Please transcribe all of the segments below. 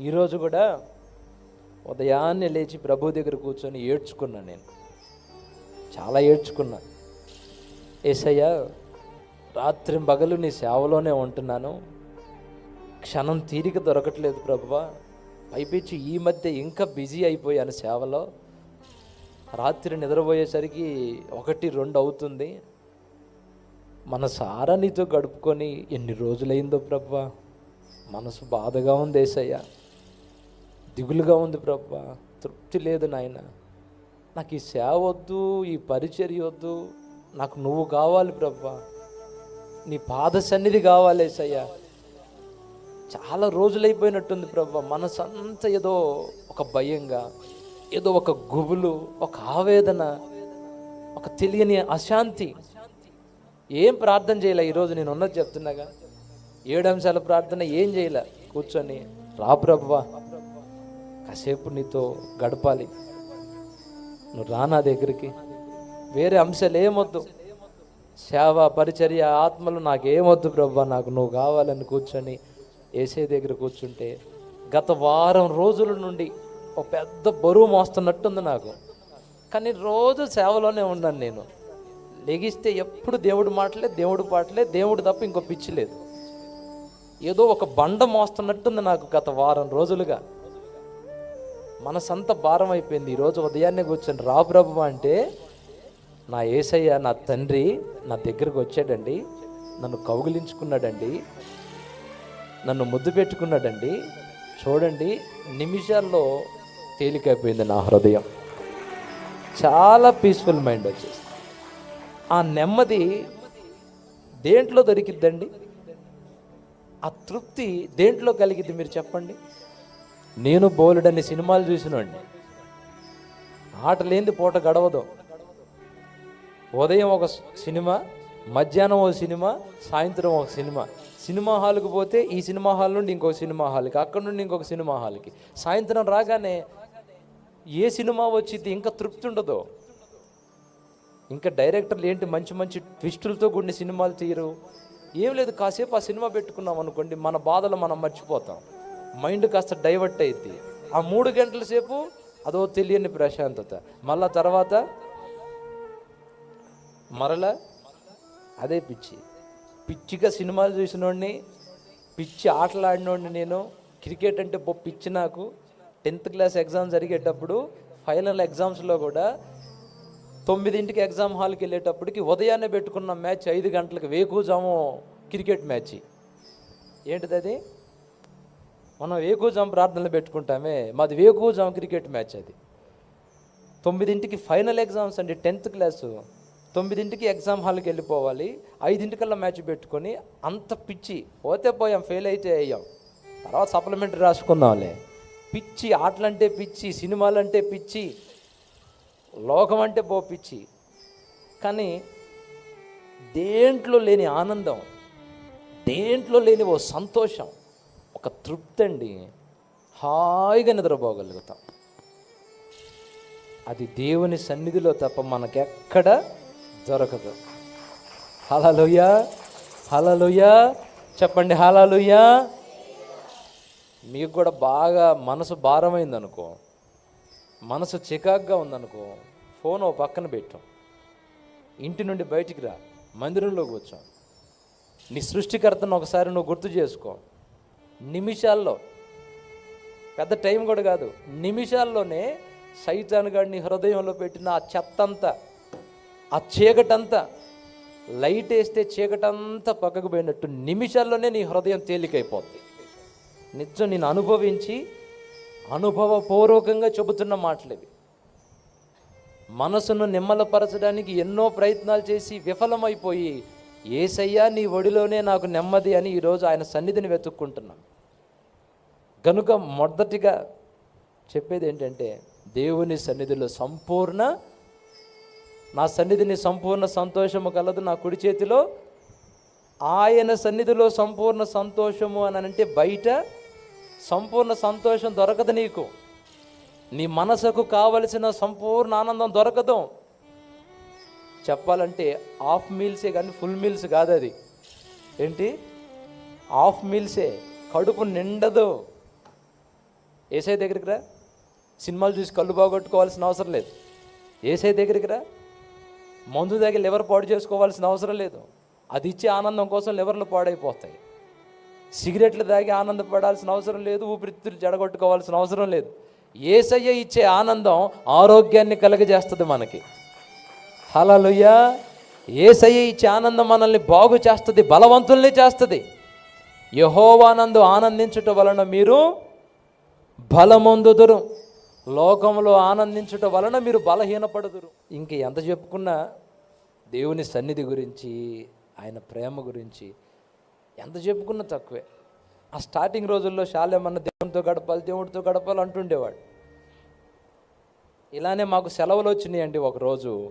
ఈరోజు కూడా ఉదయాన్నే లేచి ప్రభు దగ్గర కూర్చొని ఏడ్చుకున్నాను నేను. చాలా ఏడ్చుకున్నా. ఏసయ్య రాత్రి పగలు నీ సేవలోనే ఉంటున్నాను. క్షణం తీరిక దొరకట్లేదు ప్రభువా. పైపించి ఈ మధ్య ఇంకా బిజీ అయిపోయాను సేవలో. రాత్రి నిద్రపోయేసరికి ఒకటి రెండు అవుతుంది. మన సారా నీతో గడుపుకొని ఎన్ని రోజులైందో ప్రభా మనసు బాధగా ఉంది ఏసయ్య. దిగులుగా ఉంది ప్రభా. తృప్తి లేదు నాయన. నాకు ఈ సేవ వద్దు ఈ పరిచర్య వద్దు. నాకు నువ్వు కావాలి ప్రభా. నీ పాద సన్నిధి కావాలి సయ్యా చాలా రోజులైపోయినట్టుంది ప్రభా. మనసంతా ఏదో ఒక భయంగా ఏదో ఒక గుబులు ఒక ఆవేదన ఒక తెలియని అశాంతి. ఏం ప్రార్థన చేయలే? ఈరోజు నేను ఉన్నది చెప్తున్నాగా. ఏడు అంశాల ప్రార్థన ఏం చేయలే? కూర్చొని రా ప్రభువా కాసేపు నీతో గడపాలి. నువ్వు రా నా దగ్గరికి? వేరే అంశాలు ఏమొద్దు. సేవ పరిచర్య ఆత్మలు నాకేమొద్దు ప్రభా నాకు నువ్వు కావాలని కూర్చొని ఏసే దగ్గర కూర్చుంటే గత వారం రోజుల నుండి ఒక పెద్ద బరువు మోస్తున్నట్టుంది నాకు. కానీ రోజు సేవలోనే ఉన్నాను నేను. లెగిస్తే ఎప్పుడు దేవుడు మాటలే దేవుడు పాటలే దేవుడు తప్ప ఇంకో పిచ్చి లేదు. ఏదో ఒక బండ మోస్తున్నట్టుంది నాకు గత వారం రోజులుగా. మనసంతా భారం అయిపోయింది ఈరోజు ఉదయాన్నే కూర్చొని రా ప్రభు అంటే నా ఏసయ్య నా తండ్రి నా దగ్గరకు వచ్చాడండి. నన్ను కౌగిలించుకున్నాడండి. నన్ను ముద్దు పెట్టుకున్నాడండి. చూడండి నిమిషాల్లో తేలికైపోయింది నా హృదయం. చాలా పీస్ఫుల్ మైండ్ వచ్చేసి ఆ నెమ్మది దేంట్లో దొరికిద్దండి? ఆ తృప్తి దేంట్లో కలిగిద్ది మీరు చెప్పండి? నేను బోలెడన్ని సినిమాలు చూసినండి ఆట లేనిది పూట గడవదు. ఉదయం ఒక సినిమా మధ్యాహ్నం ఒక సినిమా సాయంత్రం ఒక సినిమా. సినిమా హాల్కి పోతే ఈ సినిమా హాల్ నుండి ఇంకో సినిమా హాల్కి అక్కడ నుండి ఇంకొక సినిమా హాల్కి. సాయంత్రం రాగానే ఏ సినిమా వచ్చింది ఇంకా తృప్తి ఉండదు. ఇంకా డైరెక్టర్లు ఏంటి మంచి మంచి ట్విస్టులతో కూడిన సినిమాలు తీయరు. ఏం లేదు కాసేపు ఆ సినిమా పెట్టుకున్నాం అనుకోండి మన బాధలు మనం మర్చిపోతాం. మైండ్ కాస్త డైవర్ట్ అయింది ఆ మూడు గంటల సేపు అదో తెలియని ప్రశాంతత. మళ్ళా తర్వాత మరలా అదే పిచ్చి. పిచ్చిగా సినిమాలు చూసినోడిని పిచ్చి ఆటలు ఆడినోడిని నేను క్రికెట్ అంటే బొ పిచ్చి నాకు. టెన్త్ క్లాస్ ఎగ్జామ్ జరిగేటప్పుడు ఫైనల్ ఎగ్జామ్స్లో కూడా తొమ్మిదింటికి ఎగ్జామ్ హాల్కి వెళ్ళేటప్పటికి ఉదయాన్నే పెట్టుకున్న మ్యాచ్ ఐదు గంటలకు వేకుజాము క్రికెట్ మ్యాచ్. ఏంటిది అది మనం వేకుజాం ప్రార్థనలు పెట్టుకుంటామే. మాది వేకుజాం క్రికెట్ మ్యాచ్ అది. తొమ్మిదింటికి ఫైనల్ ఎగ్జామ్స్ అండి టెన్త్ క్లాసు. తొమ్మిదింటికి ఎగ్జామ్ హాల్కి వెళ్ళిపోవాలి. ఐదింటికల్లా మ్యాచ్ పెట్టుకొని అంత పిచ్చి పోతే పోయాం ఫెయిల్ అయితే అయ్యాం. తర్వాత సప్లిమెంటరీ రాసుకుందాంలే. పిచ్చి ఆటలంటే పిచ్చి సినిమాలంటే పిచ్చి లోకం అంటే పో పిచ్చి. కానీ దేంట్లో లేని ఆనందం దేంట్లో లేని ఓ సంతోషం ఒక తృప్తి అండి హాయిగా నిద్రపోగలుగుతాం. అది దేవుని సన్నిధిలో తప్ప మనకెక్కడ దొరకదు. హలలుయ హలలుయ చెప్పండి హలలుయ మీకు కూడా బాగా మనసు భారమైంది అనుకో మనసు చికాగ్గా ఉందనుకో ఫోన్ ఓ పక్కన పెట్టాం. ఇంటి నుండి బయటికి రా మందిరంలోకి వచ్చాం నీ సృష్టికర్తను ఒకసారి నువ్వు గుర్తు చేసుకో. నిమిషాల్లో. పెద్ద టైం కూడా కాదు. నిమిషాల్లోనే సైతాన్ గాడిని హృదయంలో పెట్టిన ఆ చెత్తంతా ఆ చీకటంతా లైట్ వేస్తే చీకటంతా పక్కకు పోయినట్టు నిమిషాల్లోనే నీ హృదయం తేలికైపోద్ది. నిజం నేను అనుభవించి అనుభవపూర్వకంగా చెబుతున్న మాటలు ఇవి. మనసును నిమ్మలపరచడానికి ఎన్నో ప్రయత్నాలు చేసి విఫలమైపోయి ఏసయ్యా నీ ఒడిలోనే నాకు నెమ్మది అని ఈరోజు ఆయన సన్నిధిని వెతుక్కుంటున్నాను కనుక మొదటిగా చెప్పేది ఏంటంటే దేవుని సన్నిధిలో సంపూర్ణ నా సన్నిధిని సంపూర్ణ సంతోషము కలదు నా కుడి చేతిలో ఆయన సన్నిధిలో సంపూర్ణ సంతోషము అని అంటే బయట సంపూర్ణ సంతోషం దొరకదు నీకు. నీ మనసుకు కావలసిన సంపూర్ణ ఆనందం దొరకదు. చెప్పాలంటే హాఫ్ మీల్సే కానీ ఫుల్ మీల్స్ కాదు అది. ఏంటి? హాఫ్ మీల్సే కడుపు నిండదు. ఏసై దగ్గరికి రా. సినిమాలు చూసి కళ్ళు బాగొట్టుకోవాల్సిన అవసరం లేదు. ఏసై దగ్గరికి రా. మందు దగ్గర లివర్ పాడు చేసుకోవాల్సిన అవసరం లేదు. అది ఇచ్చే ఆనందం కోసం లివర్లు పాడైపోతాయి. సిగరెట్లు తాగి ఆనందపడాల్సిన అవసరం లేదు. ఊపిరితిత్తులు జడగొట్టుకోవాల్సిన అవసరం లేదు. ఏసయ్య ఇచ్చే ఆనందం ఆరోగ్యాన్ని కలగజేస్తుంది మనకి. హలలుయ్యా ఏసయ్య ఇచ్చే ఆనందం మనల్ని బాగు చేస్తుంది బలవంతుల్ని చేస్తుంది. యహోవానందు ఆనందించటం వలన మీరు బలమొందుదురు. లోకంలో ఆనందించుట వలన మీరు బలహీనపడుదురు. ఇంక ఎంత చెప్పుకున్నా దేవుని సన్నిధి గురించి ఆయన ప్రేమ గురించి ఎంత చెప్పుకున్నా తక్కువే. ఆ స్టార్టింగ్ రోజుల్లో శాలేమన్న దేవునితో గడపాలి దేవుడితో గడపాలి అంటుండేవాడు. ఇలానే మాకు సెలవులు వచ్చినాయండి ఒకరోజు.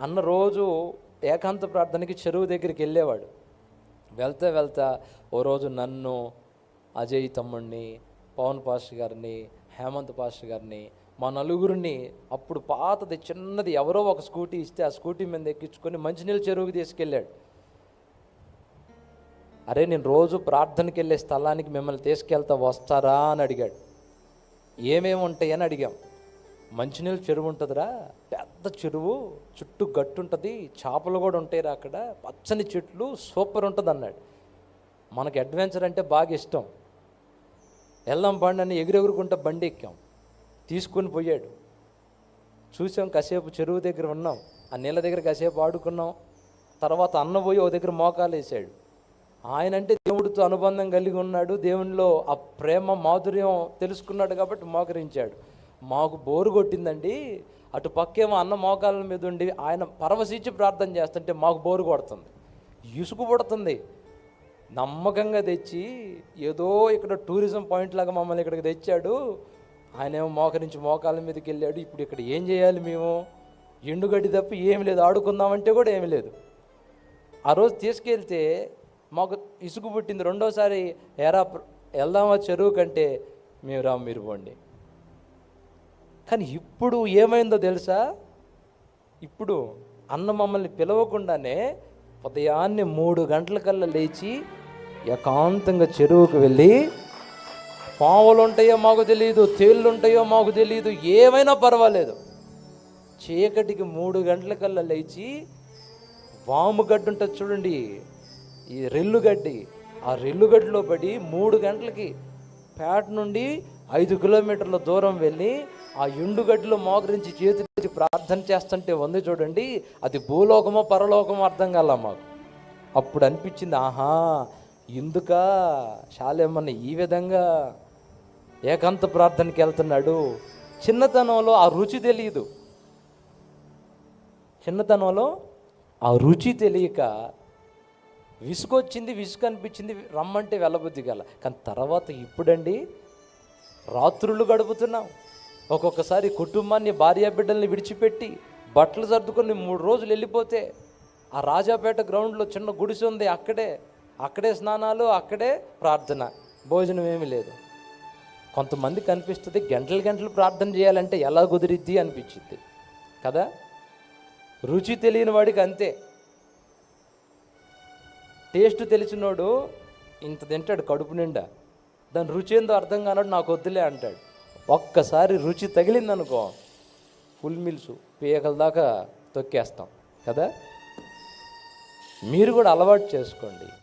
అన్న రోజు ఏకాంత ప్రార్థనకి చెరువు దగ్గరికి వెళ్ళేవాడు. వెళ్తా వెళ్తా ఓ రోజు నన్ను అజయ్ తమ్ముడిని పవన్ పాస్టర్ గారిని హేమంత్ పాస్టర్ గారిని మా నలుగురిని అప్పుడు పాతది చిన్నది ఎవరో ఒక స్కూటీ ఇస్తే ఆ స్కూటీ మీద ఎక్కించుకొని మంచినీళ్ళ చెరువుకి తీసుకెళ్ళాడు. అరే నేను రోజు ప్రార్థనకి వెళ్ళే స్థలానికి మిమ్మల్ని తీసుకెళ్తా వస్తారా అని అడిగాడు. ఏమేమి ఉంటాయని అడిగాం. మంచినీళ్ళ చెరువు ఉంటుందిరా పెద్ద చెరువు చుట్టూ గట్టు ఉంటుంది చేపలు కూడా ఉంటాయిరా అక్కడ పచ్చని చెట్లు సూపర్ ఉంటుంది అన్నాడు మనకి అడ్వెంచర్ అంటే బాగా ఇష్టం. వెళ్దాం బండి అని ఎగురెగురుకుంటా బండి ఎక్కాం. తీసుకొని పోయాడు. చూసాం కాసేపు చెరువు దగ్గర ఉన్నాం. ఆ నీళ్ళ దగ్గర కాసేపు ఆడుకున్నాం. తర్వాత అన్న పోయి ఓ దగ్గర మోకాలు వేసాడు. ఆయన అంటే దేవుడితో అనుబంధం కలిగి ఉన్నాడు. దేవునిలో ఆ ప్రేమ మాధుర్యం తెలుసుకున్నాడు కాబట్టి మోకరించాడు. మాకు బోరు కొట్టిందండి. అటు పక్కేమో అన్న మోకాల మీద ఉండి ఆయన పరవశించి ప్రార్థన చేస్తుంటే మాకు బోరు కొడుతుంది. ఇసుకు పడుతుంది. నమ్మకంగా తెచ్చి ఏదో ఇక్కడ టూరిజం పాయింట్ లాగా మమ్మల్ని ఇక్కడికి తెచ్చాడు. ఆయన ఏమో మోకరించి మోకాల మీదకి వెళ్ళాడు. ఇప్పుడు ఇక్కడ ఏం చేయాలి మేము? ఎండుగడ్డి తప్ప ఏమి లేదు. ఆడుకుందామంటే కూడా ఏమీ లేదు. ఆ రోజు తీసుకెళ్తే మాకు ఇసుగు పుట్టింది. రెండోసారి ఎరా వెళ్దామా చెరువు కంటే మేము రా మీరు పోండి. కానీ ఇప్పుడు ఏమైందో తెలుసా? ఇప్పుడు అన్న మమ్మల్ని పిలవకుండానే ఉదయాన్నే మూడు గంటలకల్లా లేచి ఏకాంతంగా చెరువుకు వెళ్ళి పావులు ఉంటాయో మాకు తెలియదు తేళ్ళు ఉంటాయో మాకు తెలియదు ఏమైనా పర్వాలేదు. చీకటికి మూడు గంటలకల్లా లేచి వాము గడ్డి ఉంటుంది చూడండి ఈ రెల్లు గడ్డి. ఆ రెల్లు గడ్డిలో పడి మూడు గంటలకి పేట నుండి ఐదు కిలోమీటర్ల దూరం వెళ్ళి ఆ ఎండుగడ్డిలో మోకరించి చేతులెత్తి ప్రార్థన చేస్తుంటే ఉంది చూడండి అది భూలోకమో పరలోకమో అర్థం కాల మాకు. అప్పుడు అనిపించింది ఆహా ఎందుక శాలేమన్న ఈ విధంగా ఏకాంత ప్రార్థనకి వెళ్తున్నాడు? చిన్నతనంలో ఆ రుచి తెలియదు. చిన్నతనంలో ఆ రుచి తెలియక విసుగొచ్చింది విసుగు అనిపించింది రమ్మంటే వెళ్ళబుద్ధి గల కానీ తర్వాత ఇప్పుడండి రాత్రులు గడుపుతున్నాం. ఒక్కొక్కసారి కుటుంబాన్ని భార్య బిడ్డల్ని విడిచిపెట్టి బట్టలు సర్దుకొని మూడు రోజులు వెళ్ళిపోతే ఆ రాజాపేట గ్రౌండ్లో చిన్న గుడిసె ఉంది అక్కడే. అక్కడే స్నానాలు అక్కడే ప్రార్థన. భోజనం ఏమీ లేదు. కొంతమంది కనిపిస్తుంది గంటలు గంటలు ప్రార్థన చేయాలంటే ఎలా కుదిరిద్ది అనిపించింది కదా? రుచి తెలియని వాడికి అంతే. టేస్ట్ తెలిసినోడు ఇంత తింటాడు కడుపు నిండా. దాని రుచి ఏందో అర్థం కానోడు నాకు వద్దులే అంటాడు. ఒక్కసారి రుచి తగిలిందనుకో ఫుల్ మిల్స్ పీకల దాకా తొక్కేస్తాం. కదా? మీరు కూడా అలవాటు చేసుకోండి.